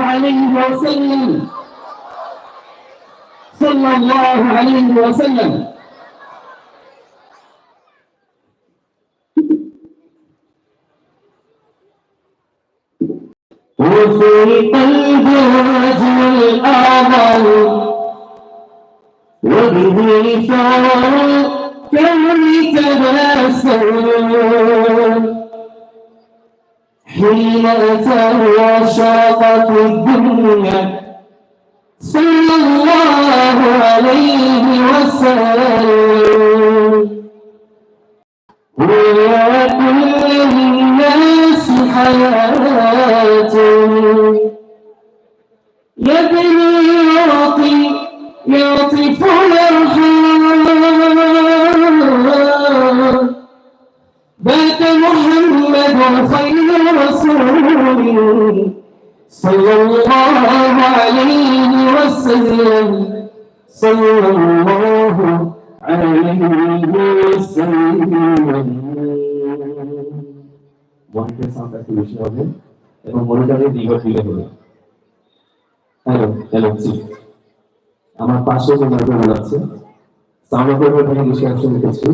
عليه وسلم صلى الله عليه وسلم وفي قلب الرجل الأعظم وبه شعر كم تبسم حين أتاه شاقت الدنيا صلى الله عليه وسلم. ويا كل الناس حياة. Hello hello আমার পাশে যে মনিটর আছে সাউন্ড নিতেছি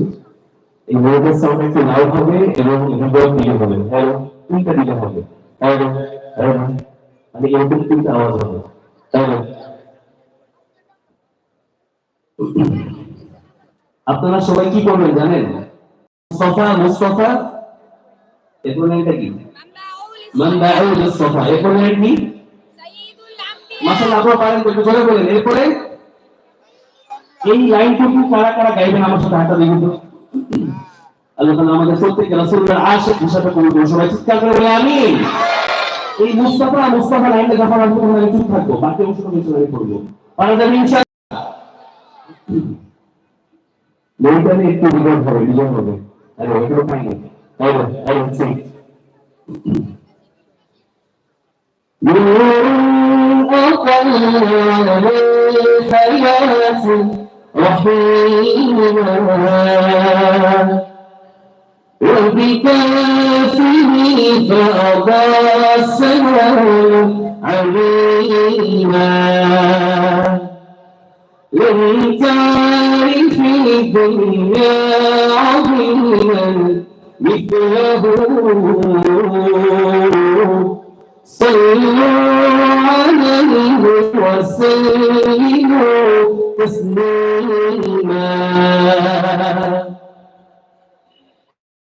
এই সাউন্ড একটু লাউড হবে এবং হবে। হ্যালো, তিনটা দিলে হবে। হ্যালো হ্যালো মানে তিনটা আওয়াজ হবে। হ্যালো। আপনারা সবাই কি করবেন জানেন? মুস্তফা মুস্তফা, এরপরে এটা কি? মানবাউল মুস্তফা, এরপরে কি মাশাআল্লাহ আপনারা পারেন একটু জোরে বলেন, এরপরে? এই লাইনটুকু কারা কারা গাইবেন আমার সাথে হাতটা দেখুন তো। আল্লাহ তাআলা আমাদের প্রত্যেককে রাসূলুল্লাহ আশিক হিসাবে কবুল করুন। সবাই চিৎকার করে বলে আমিন। এই মুস্তাফা মুস্তাফা লাইনটা যখন আসবে তখন আমি চুপ থাকব, বাকি অংশটা আমি চলে করব পারা যাবে ইনশাআল্লাহ। বইটাতে একটু বিজয় হবে বিজয় হবে। আরে, ওইটাও পাইনি আরে আরে ঠিক। حياتي رحيما وبكافره فأضاء السلام عليما لم تعرف الدنيا عظيما مثله صلوا عليه وسلموا تسليما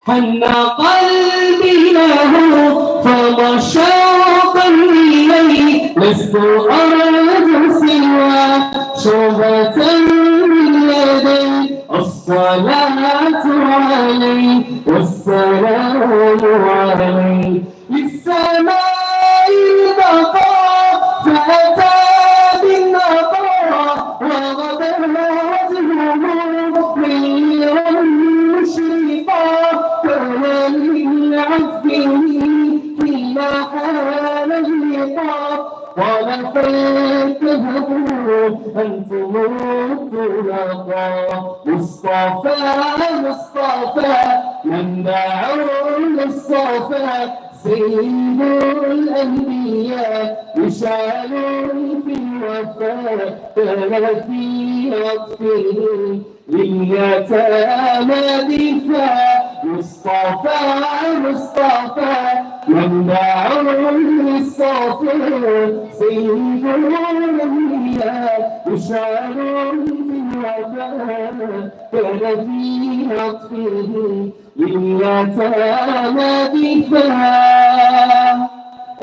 حن قلبي له فضى شوقا إليه لست أرجو سوى شعبة من يدي الصلاة عليه والسلام عليه للسماء Oh.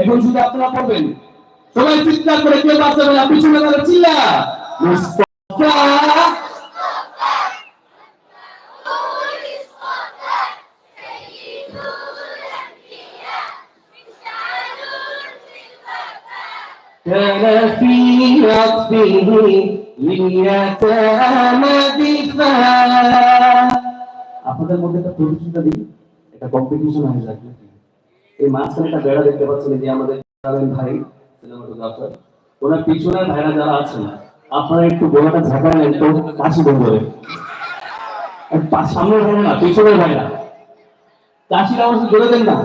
এখন শুধু আপনারা পড়বেন সবাই চিৎকার করে কেউ বাচ্চাবেন আপনি শুনে গেলে চিল্লা মুস্তফা كان في عطفه لليتامى دفاع আপনাদের মধ্যে একটা প্রতিযোগিতা দিই একটা কম্পিটিশন হয়ে যাবে এই মাঝখানে একটা বেড়া দেখতে পাচ্ছেন আমাদের ভাই ওনার পিছনের ভাইরা যারা আছেন আপনারা একটু কাশি সামনের ভাইরা। না দেন না।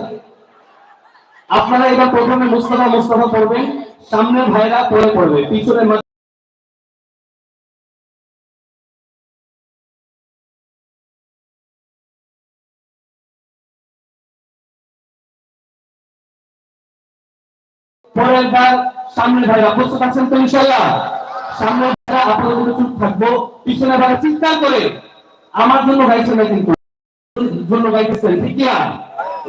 আপনারা এবার প্রথমে মুস্তফা মুস্তফা পড়বেন, সামনের ভাইরা পরে পড়বে, পিছনের পরের বার সামনের ভাইরা প্রস্তুত আছেন তো ইনশাল্লাহ সামনের ভাইরা আপনাদের চুপ থাকব। পিছনের ভাইরা চিৎকার করে, আমার জন্য গাইছে কিন্তু জন্য গাইতেছেন ঠিক না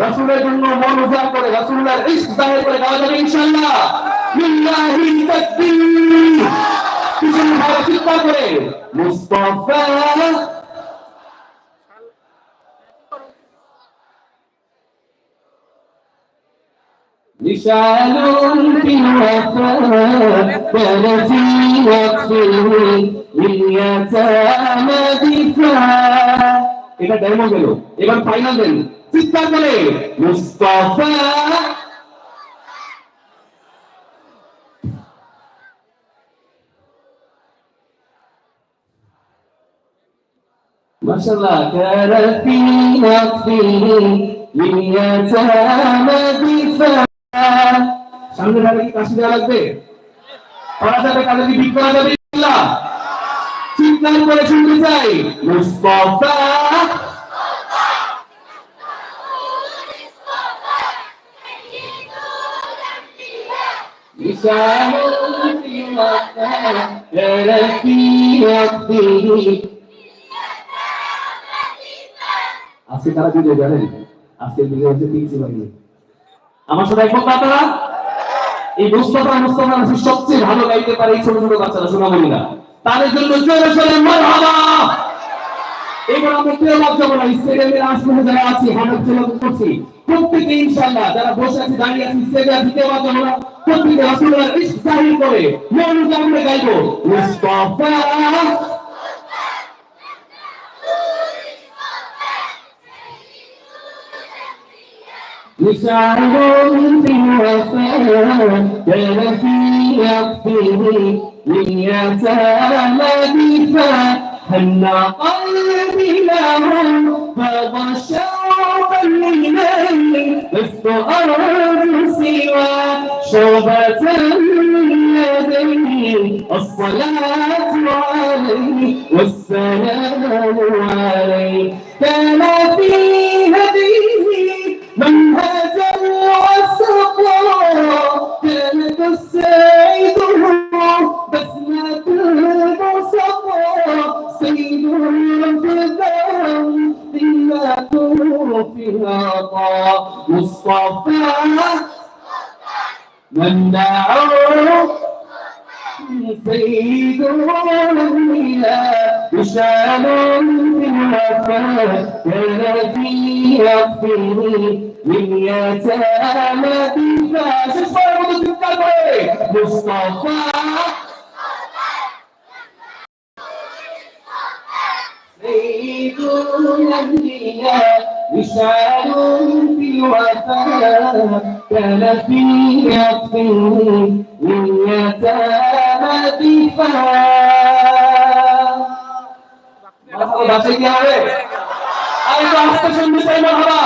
রাসূলের জন্য মন উজাড় করে, রাসূলের ইশক জাহির করে গাওয়া যাবে ইনশাআল্লাহ। লিল্লাহি তাকবীর। পিছনে ভাইরা চিৎকার করে, মুস্তাফা مشعل في الوفاء كان في وقفه لليتامى دفاع এটা ডেমো গেল এবার ফাইনাল দেন চিৎকার করে মুস্তাফা মাশাআল্লাহ কারা ফি ওয়াকফিহি লিয়াতামা দিফা সামনে ধারে কি কাশি দেওয়া লাগবে করা যাবে কাজে কি ঠিক করা যাবে ইনশাআল্লাহ চিৎকার করে শুনতে চাই মুস্তাফা لسان في وفاء كان في وقته আজকে তারা বিজয় জানেন আজকের বিজয় হচ্ছে তিনশি বাহিনী আমার সাথে একমত না আপনারা এই মুস্তফা মুস্তফা নাসির সবচেয়ে ভালো গাইতে পারে এই ছোট ছোট বাচ্চারা, সোনামণিরা। তাদের জন্য জোরে সোরে মারহাবা। এবার আমরা কেউ যাব না, স্টেডিয়ামের আশপাশে যারা আছি হাঁটার চলা করছি, প্রত্যেকে ইনশাআল্লাহ, যারা বসে আছে, দাঁড়িয়ে আছে, স্টেডিয়াম দিতে লাভ না। প্রত্যেকে ইশক জাহির করে মন আমরা গাইবো। মুস্তাফা يساعدون في الوفاء والذي يقضيه من يتامى بفحن قلبي لهم شوقا بالليل لست أرجو سوى شعبة يدي الصلاة عليه والسلام عليه كان في الأنبياء مشعل في الوفاء كان في وقفه لليتامى دفاع مرحبا বাসায় কি হবে আরেকটু আস্তে শুনতে চাই মারহাবা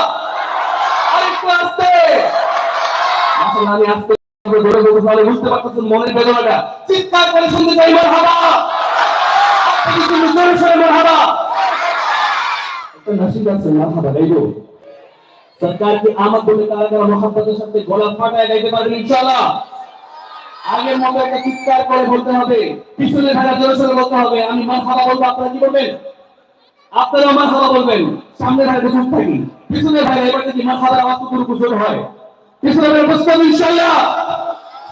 আরেকটু আস্তে আসলে আমি আস্তে করে ধরে বলতে পারলে বুঝতে পারতেছেন মনের বেদনাটা চিৎকার করে শুনতে চাই মারহাবা আপনি কিন্তু জোরে সরে মারহাবা একটা নসিব আছে সরকার কি আমদ বলে তারা সাথে গলা ফাটায় গাইতে পারবেন ইনশাআল্লাহ? আগের মতো করে বলতে হবে, পিছনে ধারা জোরে বলতে হবে, আমি মারহাবা বলব, আপনারা কি বলবেন? আপনারা মারহাবা বলবেন, সামনে ধারে চুপ থাকি। পিছনে ধারে এবার যদি মারহাবার আওয়াজ কতটুকু জোর হয়। পিছনে বসতে হবে ইনশাআল্লাহ।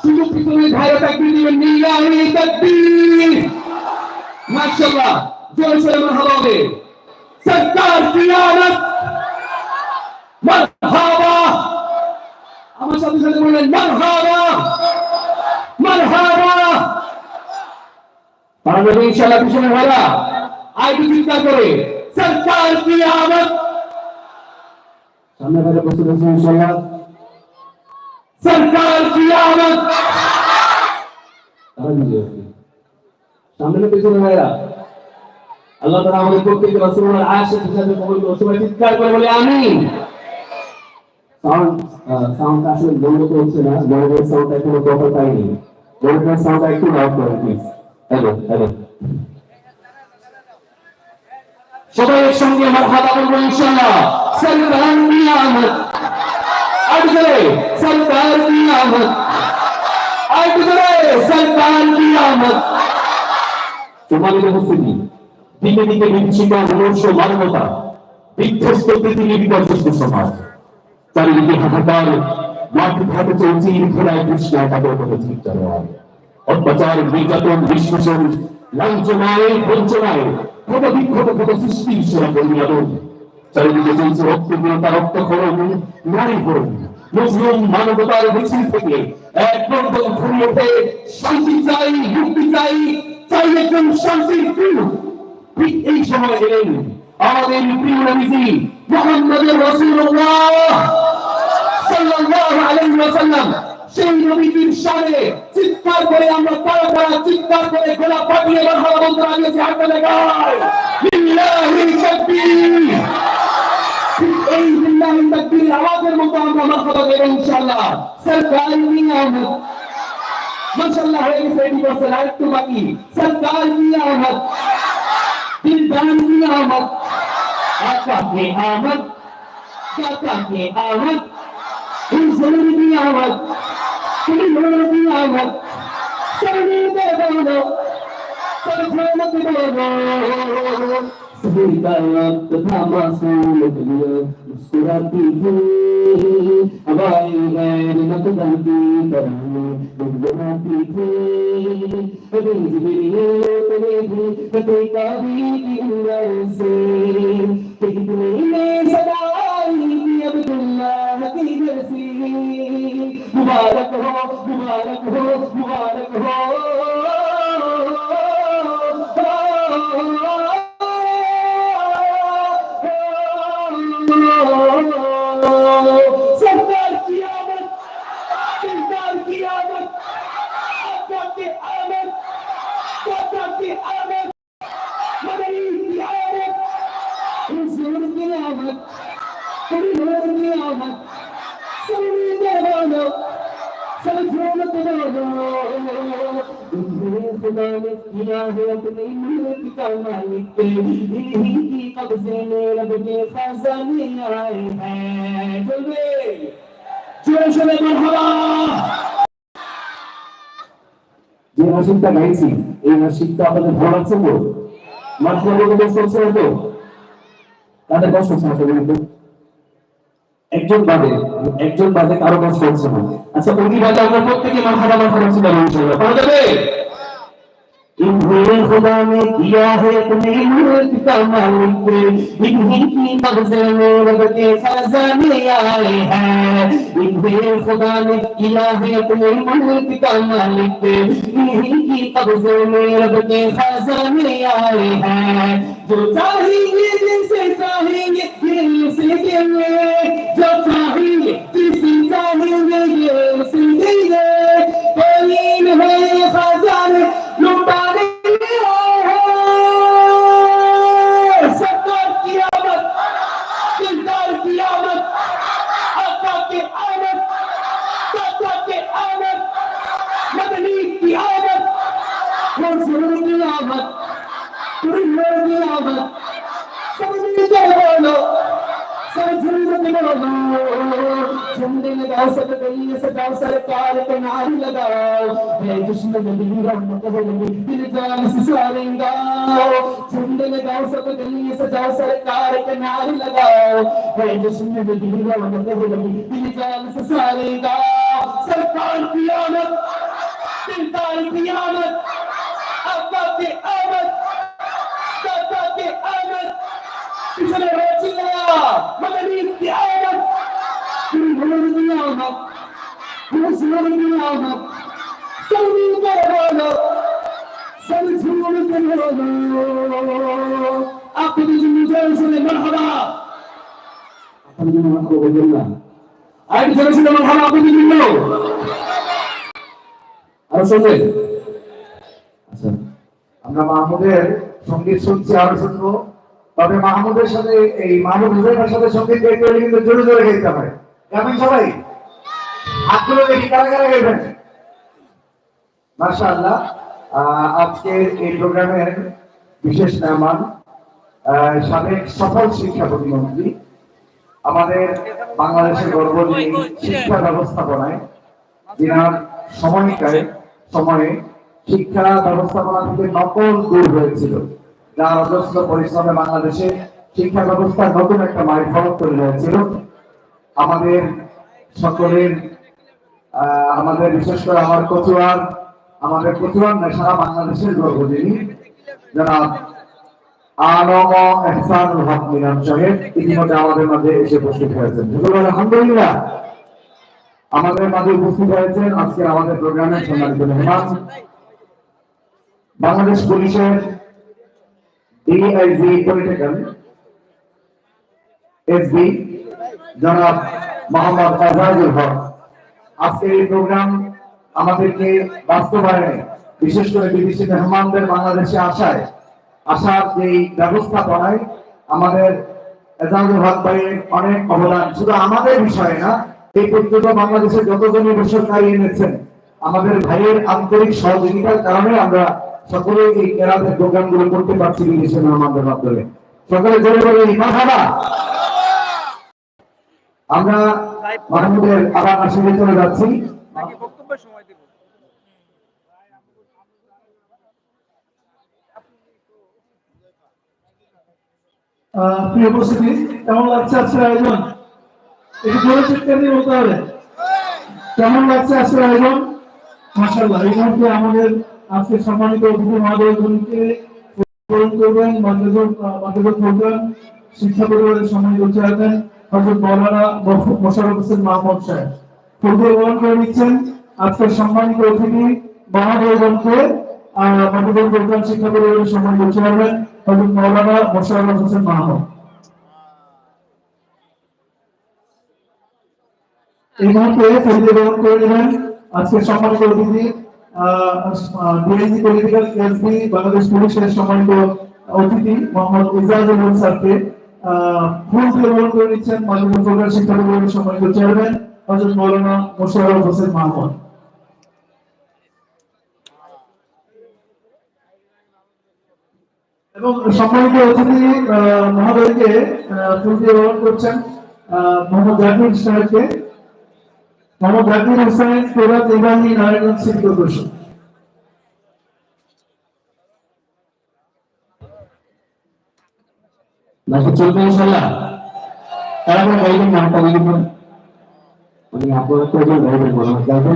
শুধু পিছনে ধারে তাকবীর দিবেন লিল্লাহি তাকবীর। মাশাআল্লাহ, জোরে সরে হবে। সরকার কিয়ামত মারহাবা। আমার সাথে সাথে বললেন, মারহাবা। মারহাবা। পারবে ইনশাআল্লাহ পিছনে ভাইরা আই কি চিন্তা করে, সরকার কি আমত সামনে ভাইরা বসে বসে ইনশাআল্লাহ। সরকার কি আমত তারা বিজয় হবে। সামনে পিছনে ভাইরা আল্লাহ তাআলা আমাদের প্রত্যেককে রাসূলুল্লাহর আশিক হিসাবে কবুল করুন। সবাই চিৎকার করে বলে, আমিন। সাউন্ড সাউন্ড আসলে মনোনীত হচ্ছে না মনোনীত সাউন্ড এখনও প্রপার পাইনি। মনোনীত সাউন্ড একটু লাউড করেন প্লিজ হ্যালো হ্যালো। সবাই একসঙ্গে আমার হাতা বলব ইনশাল্লাহ সরকার নিয়ামত। নিয়ামত। নিয়ামত। তোমাদের উপস্থিতি? দিকে দিকে বিচ্ছিন্ন মনুষ্য মানবতা, বিধ্বস্ত পৃথিবী বিপর্যস্ত সমাজ। চারিদিকে হাহাকার মাটি ঘাটে চলছে ঘোড়ায় কৃষ্ণায় তাদের চিন্তা হয় অত্যাচার, নির্যাতন, নিষ্পেষণ, লাঞ্ছনায়, বঞ্চনায় কত বিক্ষত কত সৃষ্টি সেরা চারিদিকে চলছে রক্তহীনতা নারী হরণ মুসলিম মানবতার মিছিল থেকে শান্তি চাই, মুক্তি চাই চাই একজন শান্তির ঠিক এই সময় এলেন আমাদের প্রিয় নবীজি মোহাম্মদের রাসূলুল্লাহ সাল্লাল্লাহু আলাইহি ওয়াসাল্লাম সেই নবীজির শানে চিৎকার করে আমরা তারা তারা চিৎকার করে গোলা পাঠিয়ে মারহাবা বলতে লাগিয়েছি হাতে লাগাই লিল্লাহি তাকবীর এই লিল্লাহি তাকবীর আওয়াজের মতো আমরা মারহাবা দেব ইনশাআল্লাহ সরকারি নিয়ামত মাশাআল্লাহ হয়ে গেছে এটি বছর আরেকটু বাকি সরকার নিয়ামত দিলদান নিয়ামত আকা নিয়ামত দাতা নিয়ামত হুজুর নিয়ামত তুমি নূর নিয়ামত সরণি দেবো সরফরমত দেবো सभी का वक्त था मासूम दुनिया मुस्कुराती थी हवाई गैर नकदती तरह गुनगुनाती थी कभी जिबरिए तने भी कभी काबी की उम्र से कितने ने सदाई थी अब्दुल्लाह की जर्सी मुबारक हो मुबारक हो मुबारक हो सरकार যে গাইছি, এই আপনাদের ভালো লাগছে তো হচ্ছে তাদের কষ্ট হচ্ছে একজন বাদে একজন বাদে কারও কষ্ট হচ্ছে না। আচ্ছা উনি আমরা প্রত্যেকে মাথা মাথা রাখছি পারা যাবে? इन्हें खुदा ने किया है अपने मुल्क का मालिक इन्हीं की कब्जे में रब के खजाने आए हैं इन्हें खुदा ने किया है अपने मुल्क का मालिक इन्हीं की कब्जे में रब के खजाने आए हैं जो चाहेंगे जिनसे चाहेंगे सरकार की आमद दिलदार की आमद अब्बा की आमद काका की आमद पिछले रोचिल्ला मदनी की आमद हुजूर की आमद हुजूर की आमद सभी के बोलो सब झूम के बोलो अपनी जिंदगी से मरहबा আমরা মাহমুদের সংগীত শুনছি আরও শুনব তবে মাহমুদের সাথে এই মাহমুদ হুসেনের সাথে সংগীত গাইতে হলে কিন্তু জোরে জোরে গাইতে হয় গাবেন সবাই দেখি কারা কারা গাইবেন এই প্রোগ্রামের বিশেষ মেহমান সাবেক সফল শিক্ষা প্রতিমন্ত্রী আমাদের বাংলাদেশের গর্ব যিনি শিক্ষা ব্যবস্থাপনায় যিনার সময়কায় সময়ে শিক্ষা ব্যবস্থাপনা থেকে নকল দূর হয়েছিল। যার অজস্র পরিশ্রমে বাংলাদেশে শিক্ষা ব্যবস্থার নতুন একটা মাইল ফলক তৈরি হয়েছিল। আমাদের সকলের আমাদের বিশেষ করে আমার কচুয়ার আমাদের কচুয়ার নয়, সারা বাংলাদেশের গর্ব যিনি জনাব আমাদের মেহমান। বাংলাদেশ পুলিশের ডিআইজি পলিটিক্যাল এসবি জনাব মোহাম্মদ আজহারুল হক। আজকে এই প্রোগ্রাম আমাদেরকে বাস্তবায়নে, বিশেষ করে বিদেশি মেহমানদের বাংলাদেশে আসায় আসার যে ব্যবস্থাপনায় আমাদের এজাজুল হক ভাইয়ের অনেক অবদান। শুধু আমাদের বিষয়ে না, এই পর্যন্ত বাংলাদেশের যতজনই বেসরকারি এনেছেন, আমাদের ভাইয়ের আন্তরিক সহযোগিতার কারণে আমরা সকলে এই কেরাতের প্রোগ্রামগুলো করতে পারছি বিদেশি মেহমানদের মাধ্যমে। সকলে জোরে বলে মারহাবা আমরা মাহমুদের আবার আসলে চলে যাচ্ছি নাকি বক্তব্যের সময় দিব আহ, প্রিয় উপস্থিতি, কেমন লাগছে আজকের আয়োজন? একটু জোরে চিৎকার বলতে হবে। কেমন লাগছে আজকের আয়োজন? মাসাল্লাহ এই আমাদের আজকে সম্মানিত অতিথি মহাদয়গণকে গ্রহণ করবেন মাদ্রাসা প্রোগ্রাম শিক্ষা পরিবারের সম্মানিত চেয়ারম্যান হজরত মৌলানা মোশারফ হোসেন মাহমুদ সাহেব। পূর্ব গ্রহণ করে নিচ্ছেন আজকের সম্মানিত অতিথি মাদ্রাসা প্রোগ্রাম শিক্ষা পরিবারের সম্মানিত চেয়ারম্যান হজরত মৌলানা মোশারফ হোসেন মাহমুদ এই মুহূর্তে গ্রহণ করে নেবেন আজকে সম্মানিত অতিথি ডিএনজি পলিটিক্যাল এসবি বাংলাদেশ পুলিশের সম্মানিত অতিথি মোহাম্মদ ফুল গ্রহণ করে নিচ্ছেন প্রধান শিক্ষা সম্মানিত চেয়ারম্যান, হজরত মৌলানা মোশাররফ হোসেন মাহমুদ এবং সম্মানিত অতিথি মহোদয়কে ফুল দিয়ে গ্রহণ করছেন মোহাম্মদ জাকির সাহেবকে মোহাম্মদ জাকির হোসেন, ফেরাত ইব্রাহিম নারায়ণ সিং প্রদর্শন নাকি চলবে তারপরে গাইবেন না কিন্তু মানে আপনারা তো বলো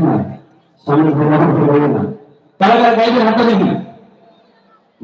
না। সামনে ঘরে না। তারা গাইবেন হাতটা দেখি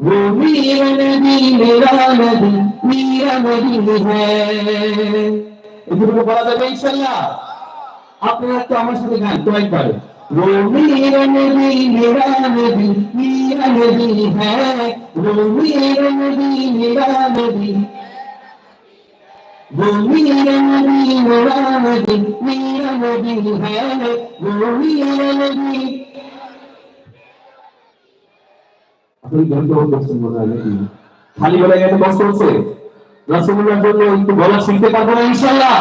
वो मेरा नबी मेरा नबी मेरा नबी है এগুলো বলা যাবে ইনশাআল্লাহ আপনারা তো আমার সাথে গান তো একবার वो मेरा नबी मेरा नबी मेरा नबी है वो मेरा नबी मेरा नबी वो मेरा नबी मेरा नबी मेरा नबी है वो मेरा नबी আপনি গন্ধ করছেন মনে হয় নাকি? খালি বেলায় গেলে কষ্ট হচ্ছে। রসগোল্লার জন্য একটু গলা শুনতে পারব না ইনশাল্লাহ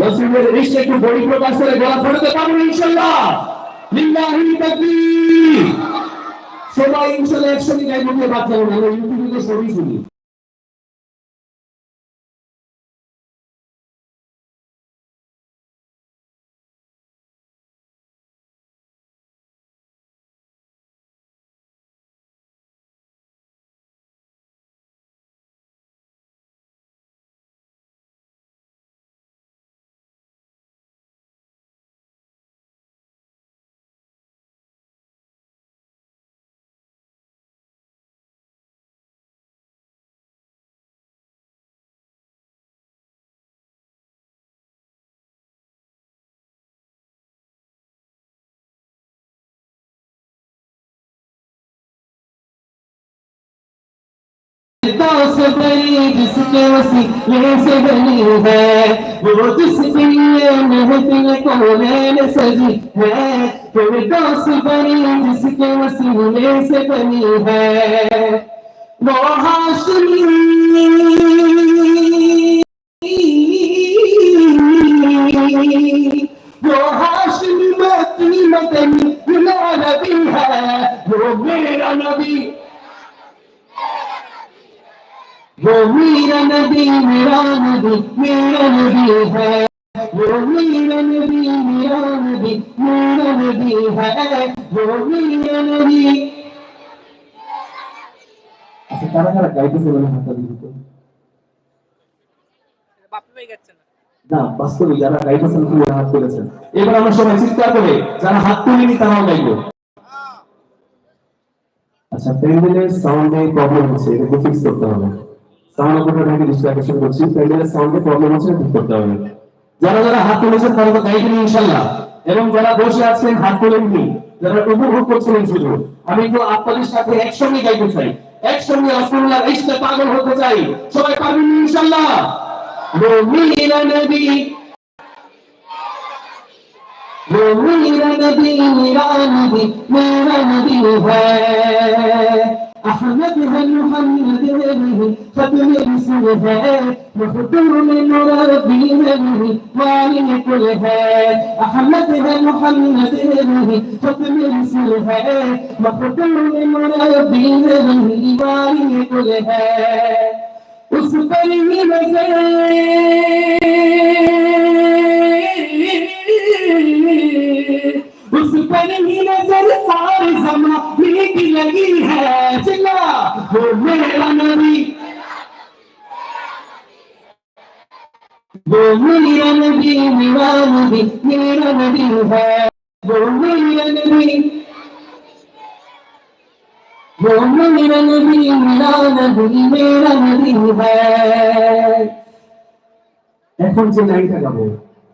রসগোল্লার রিস্টে একটু বড়ি প্রকাশ করে গলা ফোটাতে পারব না ইনশাল্লাহ লিল্লাহি তাকবীর। সবাই ইনশাল্লাহ একসঙ্গে গাইবো বাদ যাব না ইউটিউবে সবই শুনি। जिसके वसीले से बनी है वो जिसके लिए को नैन सजी है फिर दोस्त बड़ी जिसके वसीले से बनी है वो हाशमी वो हाशमी मदनी मदनी मेरा है वो मेरा नबी वो मेरा नबी मेरा नबी मेरा नबी है वो मेरा नबी मेरा नबी मेरा नबी है वो मेरा नबी আচ্ছা কারা কারা গাইতেছে বলে হাতটা দিত বাপি ভাই গাচ্ছে না না বাস্তবে যারা গাইতেছেন কি হাত তুলেছেন এবার আমরা সবাই চিৎকার করে যারা হাত তুলেনি তারাও গাইবো আচ্ছা প্যান্ডেলের সাউন্ডে প্রবলেম হচ্ছে এটা ফিক্স করতে হবে সাউন্ড অপারেটর থেকে দৃষ্টি আকর্ষণ করছি প্যান্ডেলের সাউন্ডে প্রবলেম আছে ঠিক করতে হবে যারা যারা হাত তুলেছেন তারা তো গাইবেন ইনশাল্লাহ এবং যারা বসে আছেন হাত তোলেননি যারা উপভোগ করছিলেন শুধু আমি তো আপনাদের সাথে একসঙ্গে গাইতে চাই একসঙ্গে রাসূলুল্লাহ ইসতে পাগল হতে চাই সবাই পারবেন ইনশাআল্লাহ মুমিনা নবী মুমিনা নবী মেরা নবী মেরা নবী হ্যায় أحمد المحمد به فتمر سلفاء وخطر من ربي به وعلم كلها أحمد المحمد به فتمر سلفاء وخطر من ربي به وعلم كلها أصبر مزاج उस पर ही नजर सारे जमाने की लगी है चिल्ला वो मेरा नबी वो मेरा नबी मेरा नबी मेरा नबी है वो मेरा नबी वो मेरा नबी मेरा नबी मेरा नबी है এখন যে লাইনটা গাবো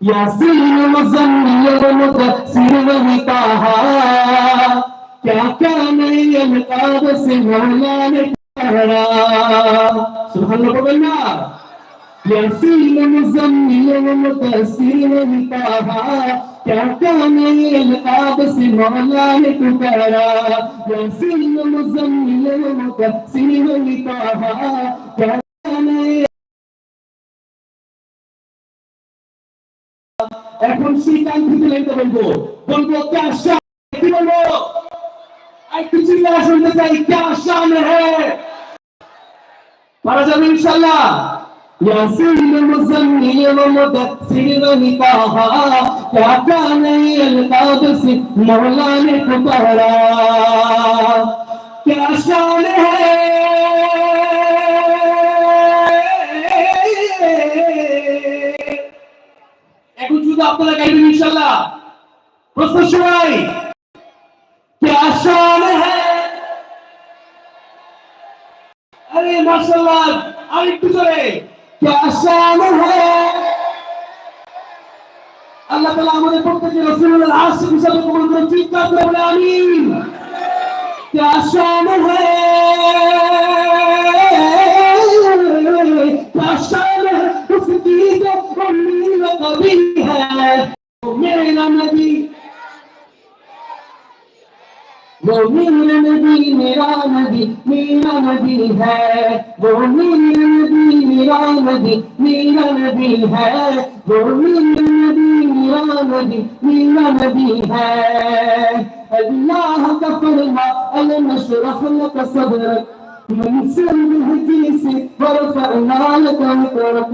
यासीन क्या क्या नए निकाब से मौला ने कहरा सुभान अल्लाह बोलना यासीन मुजम्मिल मुदस्सिर क्या क्या नए निकाब से मौला ने कहरा क्या এখন শ্রীকান্ত ভিজিলেন্টকে বলব। বলব কে আশা কি বলব? একটু চিল্লা শুনতে চাই কে আশা মে পারা যাবে ইনশাআল্লাহ। ياسين مزمل ومدثر نکاحا کیا কিন্তু আপনারা গাইবেন ইনশাল্লাহ প্রশ্ন সবাই আরে মার্শাল্লাহ আরেকটু জোরে আল্লাহ তালা আমাদের প্রত্যেকে রসুলের আশিক হিসাবে কবুল করে চিন্তা করে বলে है वो मेरा नबी वो मेरा नबी मेरा नबी मेरा नबी है वो मेरा नबी मेरा नबी मेरा नबी है वो मेरा नबी मेरा नबी मेरा नबी है अल्लाह का फरमा अलम नशरह लक सदरक من سلم الجنس ورفعنا لك ذكرك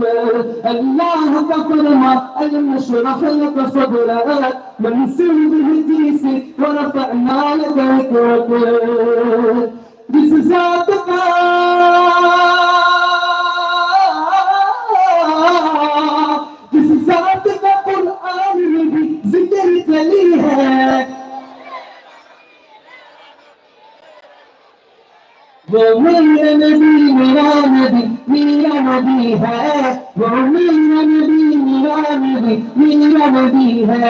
الله كفرما ألم نشرح لك صدرك. من سلم الجنس ورفعنا لك ذكرك This is वो मेरा नबी मेरा नबी मेरा नबी है वो मेरा नबी मेरा नबी मेरा नबी है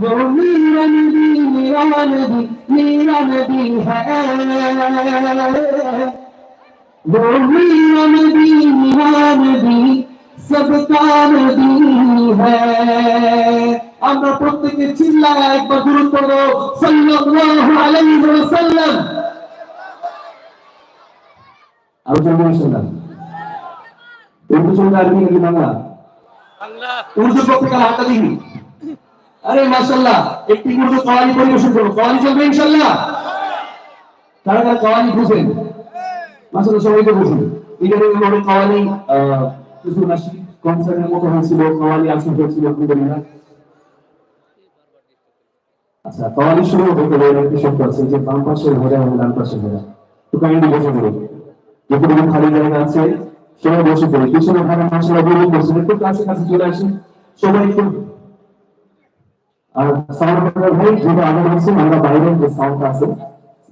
वो मेरा नबी मेरा नबी मेरा नबी है वो मेरा नबी मेरा नबी सबका नबी है আমরা প্রত্যেকে চিল্লায় একবার গুরুত্ব দেবো সাল্লাল্লাহু আলাইহি ওয়াসাল্লাম আলোচনা করি শুনলাম উর্দু শুনতে আরবি নাকি বাংলা। বাংলা। উর্দু পত্রিকা হাতটা দেখি আরে মাশাআল্লাহ একটি উর্দু কওয়ালি পরিবেশন করব কওয়ালি চলবে ইনশাআল্লাহ? তারা তারা কওয়ালি বুঝেন। মাশাআল্লাহ সবাই তো বুঝেন। এখানে হলো কওয়ালি আহ, কিছু নাসিক কনসার্টের মতো হয়েছিল কওয়ালি আসর হয়েছিল কুমিল্লা আচ্ছা কওয়ালি শুরু হতে গেলে একটি শব্দ আছে যে বাম পাশে ঘোরা এবং ডান পাশে ঘোরা তো কাহিনী যেখানে খালি জায়গা আছে, সবাই বসে পড়ে। পিছনে থাকা মানুষরা বলে বসে একটু কাছে কাছে চলে আসে সবাই একটু। আর সাউন্ড ভাই যেটা আগে বলছেন আমরা বাইরের যে সাউন্ড আছে,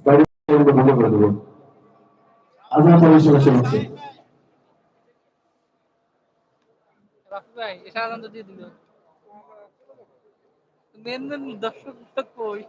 বাইরে বন্ধ করে দেবো। আজকে পরিষেবা শুনছে রাফি ভাই এসে আনন্দ দিয়ে দিল। দর্শক কই?